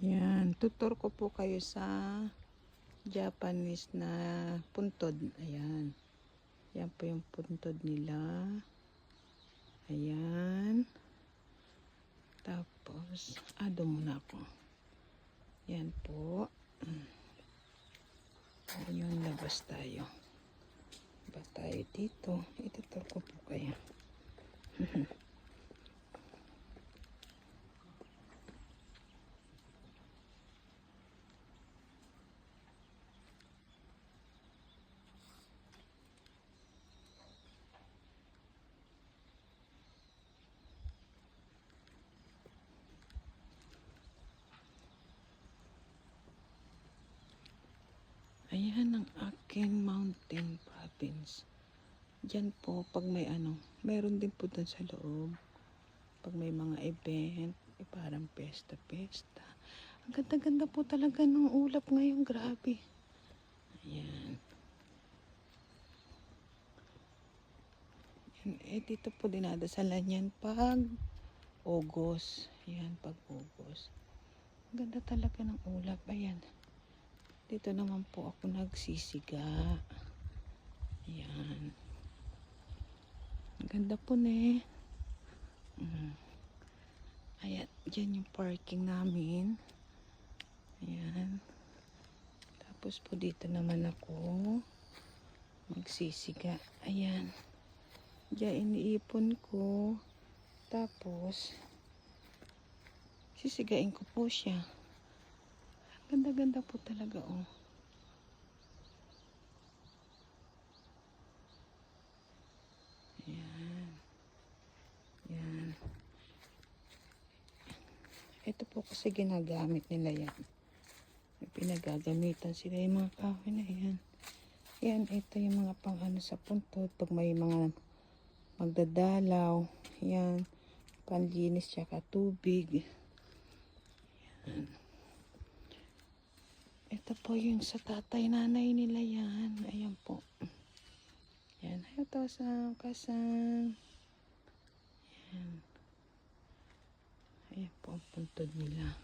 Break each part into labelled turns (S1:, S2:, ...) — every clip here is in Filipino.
S1: Yan, tutor ko po kayo sa Japanese na puntod. Ayan. Yan po yung puntod nila. Ayan. Tapos, ado muna ako. Yan po. Ayun, labas tayo. Labas tayo dito. Itutur ko po kayo. Ayan ang aking mountain province. Diyan po, pag may ano, meron din po dun sa loob. Pag may mga event, eh, parang pesta-pesta. Ang ganda-ganda po talaga ng ulap ngayon, grabe. Ayan. Yan, eh, dito po dinadasalan yan pag August. Ayan, pag August. Ang ganda talaga ng ulap. Ayan. Dito naman po ako nagsisiga. Ayan. Ganda po ne. Mm. Ayan, dyan yung parking namin. Ayan. Tapos po dito naman ako magsisiga. Ayan. Diyan iniipon ko. Tapos, sisigain ko po siya. Ganda-ganda po talaga, oh. Ayan. Ayan. Ito po kasi ginagamit nila yan. Pinagagamitan sila yung mga kahoy na yan. Yan, ito yung mga pang ano sa puntod. Pag may mga magdadalaw. Yan. Panlinis tsaka tubig. Yan. Ito po yung sa tatay nanay nila yan. Ayan po. Yan. Ito sa kasang. Yan. Ayan po ang puntod nila.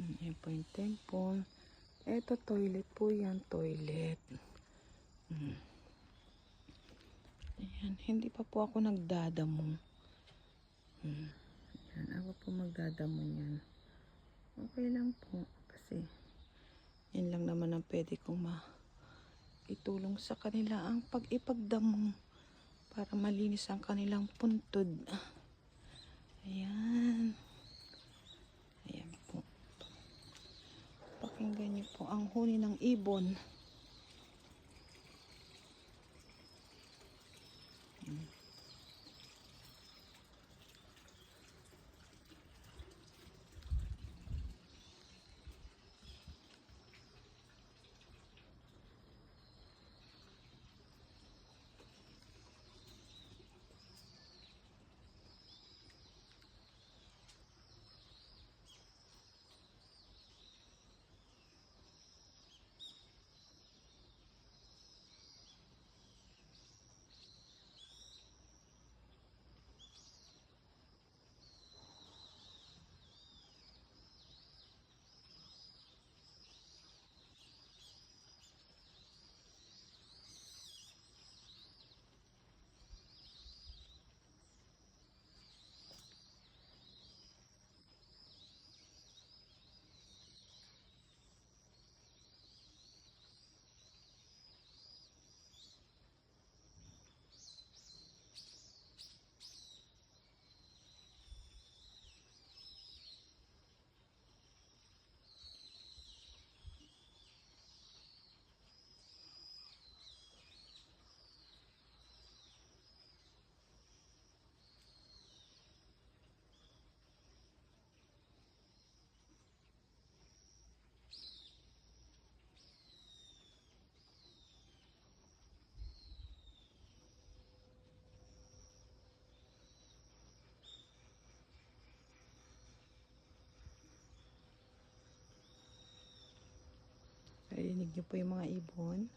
S1: Mm, Ayan po yung temple. Ito toilet po yan. Toilet. Mm. Ayan. Hindi pa po ako nagdadamo. Mm. Ayan. Ako po magdadamo yan. Okay lang po. Kasi yan lang naman ang pwede kong ma itulong sa kanila ang pag-ipagdamo para malinis ang kanilang puntod. Ayan. Ayan po. Pakinggan niyo po ang huni ng ibon. Niyo po yung mga ibon.